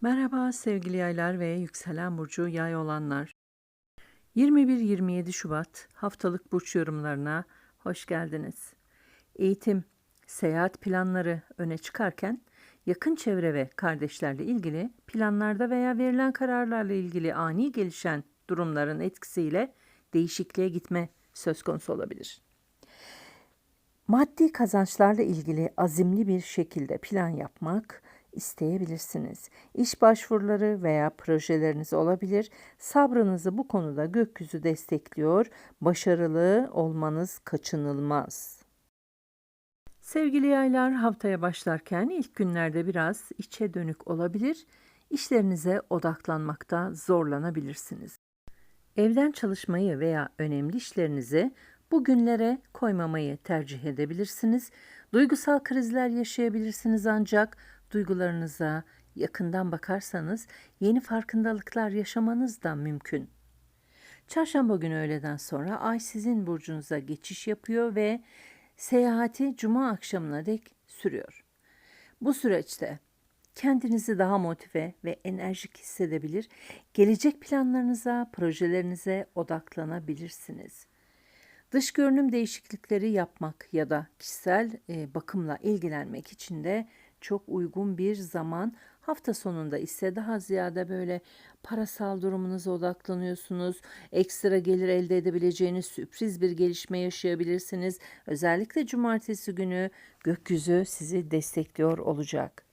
Merhaba sevgili yaylar ve yükselen burcu yay olanlar. 21-27 Şubat haftalık burç yorumlarına hoş geldiniz. Eğitim, seyahat planları öne çıkarken yakın çevre ve kardeşlerle ilgili planlarda veya verilen kararlarla ilgili ani gelişen durumların etkisiyle değişikliğe gitme söz konusu olabilir. Maddi kazançlarla ilgili azimli bir şekilde plan yapmak isteyebilirsiniz. İş başvuruları veya projeleriniz olabilir. Sabrınızı bu konuda gökyüzü destekliyor. Başarılı olmanız kaçınılmaz. Sevgili yaylar haftaya başlarken ilk günlerde biraz içe dönük olabilir. İşlerinize odaklanmakta zorlanabilirsiniz. Evden çalışmayı veya önemli işlerinizi bugünlere koymamayı tercih edebilirsiniz. Duygusal krizler yaşayabilirsiniz ancak duygularınıza yakından bakarsanız yeni farkındalıklar yaşamanız da mümkün. Çarşamba günü öğleden sonra Ay sizin burcunuza geçiş yapıyor ve seyahati cuma akşamına dek sürüyor. Bu süreçte kendinizi daha motive ve enerjik hissedebilir, gelecek planlarınıza, projelerinize odaklanabilirsiniz. Dış görünüm değişiklikleri yapmak ya da kişisel e, bakımla ilgilenmek için de çok uygun bir zaman. Hafta sonunda ise daha ziyade böyle parasal durumunuza odaklanıyorsunuz. Ekstra gelir elde edebileceğiniz sürpriz bir gelişme yaşayabilirsiniz. Özellikle cumartesi günü gökyüzü sizi destekliyor olacak.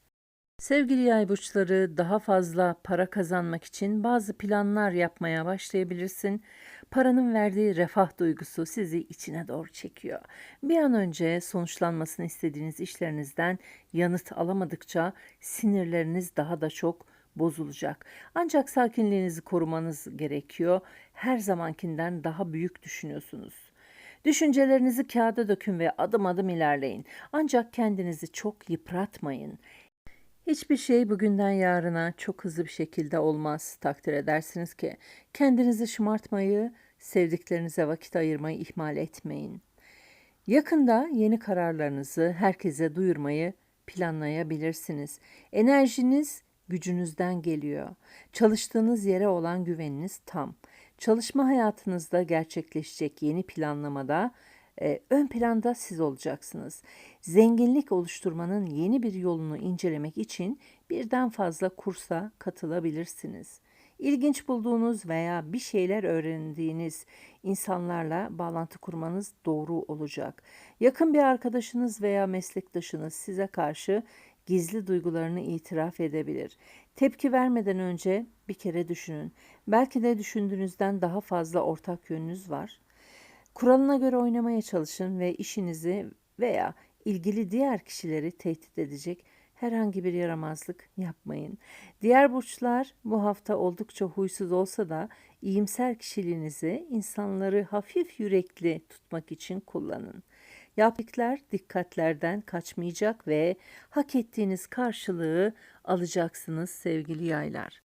Sevgili yay burçları daha fazla para kazanmak için bazı planlar yapmaya başlayabilirsin. Paranın verdiği refah duygusu sizi içine doğru çekiyor. Bir an önce sonuçlanmasını istediğiniz işlerinizden yanıt alamadıkça sinirleriniz daha da çok bozulacak. Ancak sakinliğinizi korumanız gerekiyor. Her zamankinden daha büyük düşünüyorsunuz. Düşüncelerinizi kağıda dökün ve adım adım ilerleyin. Ancak kendinizi çok yıpratmayın. Hiçbir şey bugünden yarına çok hızlı bir şekilde olmaz. Takdir edersiniz ki kendinizi şımartmayı, sevdiklerinize vakit ayırmayı ihmal etmeyin. Yakında yeni kararlarınızı herkese duyurmayı planlayabilirsiniz. Enerjiniz gücünüzden geliyor. Çalıştığınız yere olan güveniniz tam. Çalışma hayatınızda gerçekleşecek yeni planlamada e, ön planda siz olacaksınız. Zenginlik oluşturmanın yeni bir yolunu incelemek için birden fazla kursa katılabilirsiniz. İlginç bulduğunuz veya bir şeyler öğrendiğiniz insanlarla bağlantı kurmanız doğru olacak. Yakın bir arkadaşınız veya meslektaşınız size karşı gizli duygularını itiraf edebilir. Tepki vermeden önce bir kere düşünün. Belki de düşündüğünüzden daha fazla ortak yönünüz var. Kuralına göre oynamaya çalışın ve işinizi veya ilgili diğer kişileri tehdit edecek herhangi bir yaramazlık yapmayın. Diğer burçlar bu hafta oldukça huysuz olsa da iyimser kişiliğinizi insanları hafif yürekli tutmak için kullanın. Yaptıklar dikkatlerden kaçmayacak ve hak ettiğiniz karşılığı alacaksınız sevgili yaylar.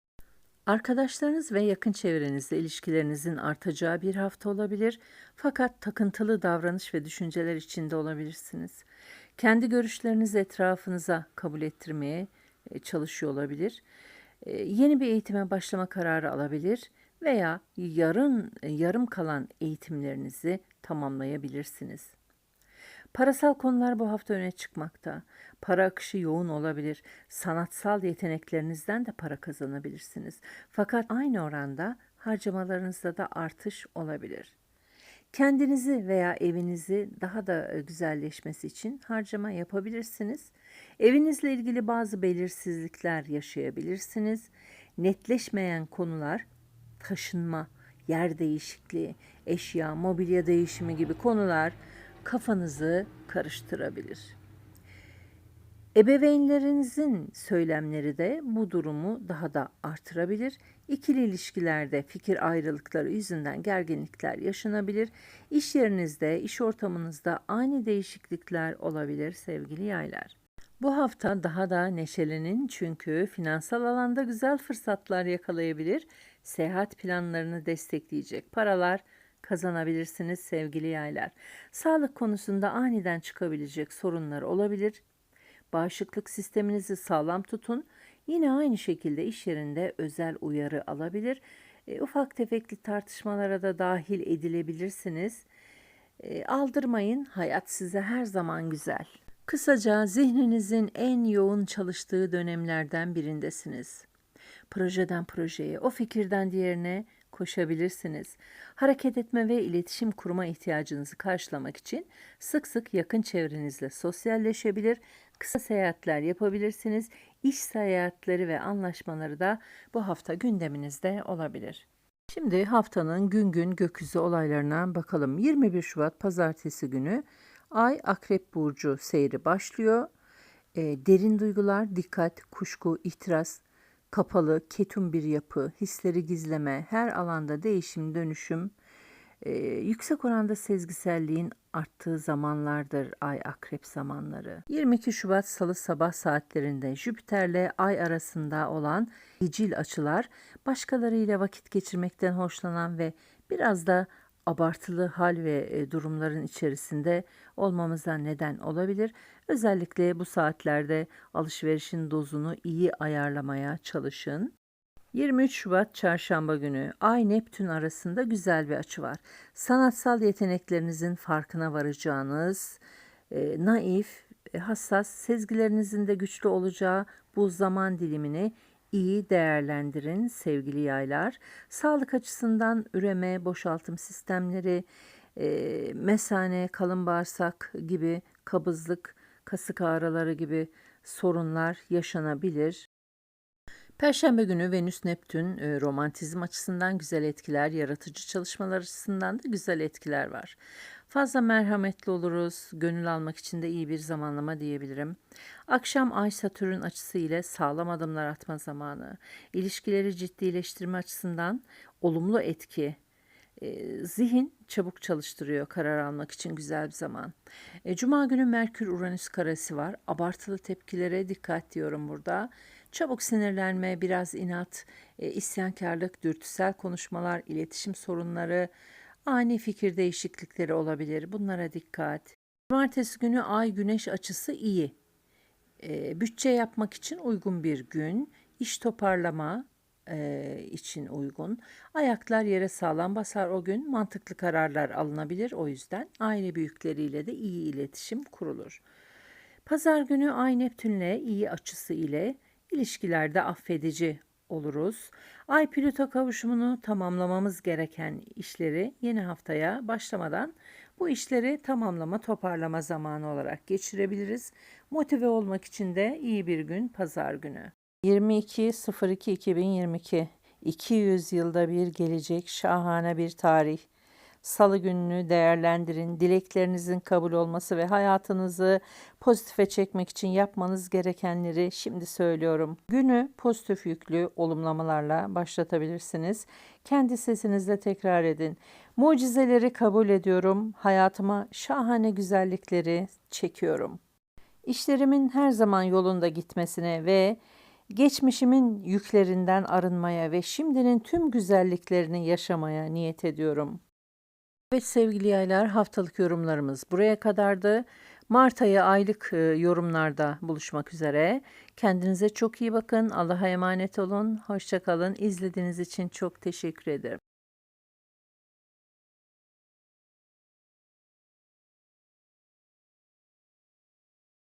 Arkadaşlarınız ve yakın çevrenizle ilişkilerinizin artacağı bir hafta olabilir fakat takıntılı davranış ve düşünceler içinde olabilirsiniz. Kendi görüşlerinizi etrafınıza kabul ettirmeye e, çalışıyor olabilir. E, yeni bir eğitime başlama kararı alabilir veya yarın e, yarım kalan eğitimlerinizi tamamlayabilirsiniz. Parasal konular bu hafta öne çıkmakta. Para akışı yoğun olabilir. Sanatsal yeteneklerinizden de para kazanabilirsiniz. Fakat aynı oranda harcamalarınızda da artış olabilir. Kendinizi veya evinizi daha da e, güzelleşmesi için harcama yapabilirsiniz. Evinizle ilgili bazı belirsizlikler yaşayabilirsiniz. Netleşmeyen konular taşınma, yer değişikliği, eşya, mobilya değişimi gibi konular kafanızı karıştırabilir. Ebeveynlerinizin söylemleri de bu durumu daha da artırabilir. İkili ilişkilerde fikir ayrılıkları yüzünden gerginlikler yaşanabilir. İş yerinizde, iş ortamınızda ani değişiklikler olabilir sevgili yaylar. Bu hafta daha da neşelenin çünkü finansal alanda güzel fırsatlar yakalayabilir. Seyahat planlarını destekleyecek paralar kazanabilirsiniz sevgili yaylar. Sağlık konusunda aniden çıkabilecek sorunlar olabilir. Bağışıklık sisteminizi sağlam tutun. Yine aynı şekilde iş yerinde özel uyarı alabilir. E, ufak tefekli tartışmalara da dahil edilebilirsiniz. E, aldırmayın, hayat size her zaman güzel. Kısaca zihninizin en yoğun çalıştığı dönemlerden birindesiniz. Projeden projeye, o fikirden diğerine koşabilirsiniz. Hareket etme ve iletişim kurma ihtiyacınızı karşılamak için sık sık yakın çevrenizle sosyalleşebilir, kısa seyahatler yapabilirsiniz. İş seyahatleri ve anlaşmaları da bu hafta gündeminizde olabilir. Şimdi haftanın gün gün gökyüzü olaylarına bakalım. 21 Şubat Pazartesi günü Ay Akrep Burcu seyri başlıyor. E, derin duygular, dikkat, kuşku, ihtiras, kapalı, ketum bir yapı, hisleri gizleme, her alanda değişim, dönüşüm, e, yüksek oranda sezgiselliğin arttığı zamanlardır ay akrep zamanları. 22 Şubat Salı sabah saatlerinde Jüpiter'le ay arasında olan icil açılar başkalarıyla vakit geçirmekten hoşlanan ve biraz da abartılı hal ve e, durumların içerisinde olmamıza neden olabilir. Özellikle bu saatlerde alışverişin dozunu iyi ayarlamaya çalışın. 23 Şubat Çarşamba günü Ay Neptün arasında güzel bir açı var. Sanatsal yeteneklerinizin farkına varacağınız, e, naif, e, hassas, sezgilerinizin de güçlü olacağı bu zaman dilimini iyi değerlendirin sevgili yaylar. Sağlık açısından üreme, boşaltım sistemleri, e, mesane, kalın bağırsak gibi kabızlık, kasık ağrıları gibi sorunlar yaşanabilir. Perşembe günü Venüs Neptün e, romantizm açısından güzel etkiler, yaratıcı çalışmalar açısından da güzel etkiler var. Fazla merhametli oluruz, gönül almak için de iyi bir zamanlama diyebilirim. Akşam Ay Satürn açısı ile sağlam adımlar atma zamanı, ilişkileri ciddileştirme açısından olumlu etki e, zihin çabuk çalıştırıyor karar almak için güzel bir zaman. E, Cuma günü Merkür Uranüs karesi var. Abartılı tepkilere dikkat diyorum burada. Çabuk sinirlenme, biraz inat, e, isyankarlık, dürtüsel konuşmalar, iletişim sorunları, ani fikir değişiklikleri olabilir. Bunlara dikkat. Cumartesi günü Ay Güneş açısı iyi. E, bütçe yapmak için uygun bir gün. İş toparlama, e, için uygun. Ayaklar yere sağlam basar o gün. Mantıklı kararlar alınabilir o yüzden. Aile büyükleriyle de iyi iletişim kurulur. Pazar günü Ay Neptünle iyi açısı ile ilişkilerde affedici oluruz. Ay Plüto kavuşumunu tamamlamamız gereken işleri yeni haftaya başlamadan bu işleri tamamlama, toparlama zamanı olarak geçirebiliriz. Motive olmak için de iyi bir gün pazar günü. 22.02.2022 200 yılda bir gelecek şahane bir tarih. Salı gününü değerlendirin. Dileklerinizin kabul olması ve hayatınızı pozitife çekmek için yapmanız gerekenleri şimdi söylüyorum. Günü pozitif yüklü olumlamalarla başlatabilirsiniz. Kendi sesinizle tekrar edin. Mucizeleri kabul ediyorum. Hayatıma şahane güzellikleri çekiyorum. İşlerimin her zaman yolunda gitmesine ve geçmişimin yüklerinden arınmaya ve şimdinin tüm güzelliklerini yaşamaya niyet ediyorum. Evet sevgili yaylar haftalık yorumlarımız buraya kadardı. Mart ayı aylık e, yorumlarda buluşmak üzere. Kendinize çok iyi bakın. Allah'a emanet olun. Hoşçakalın. İzlediğiniz için çok teşekkür ederim.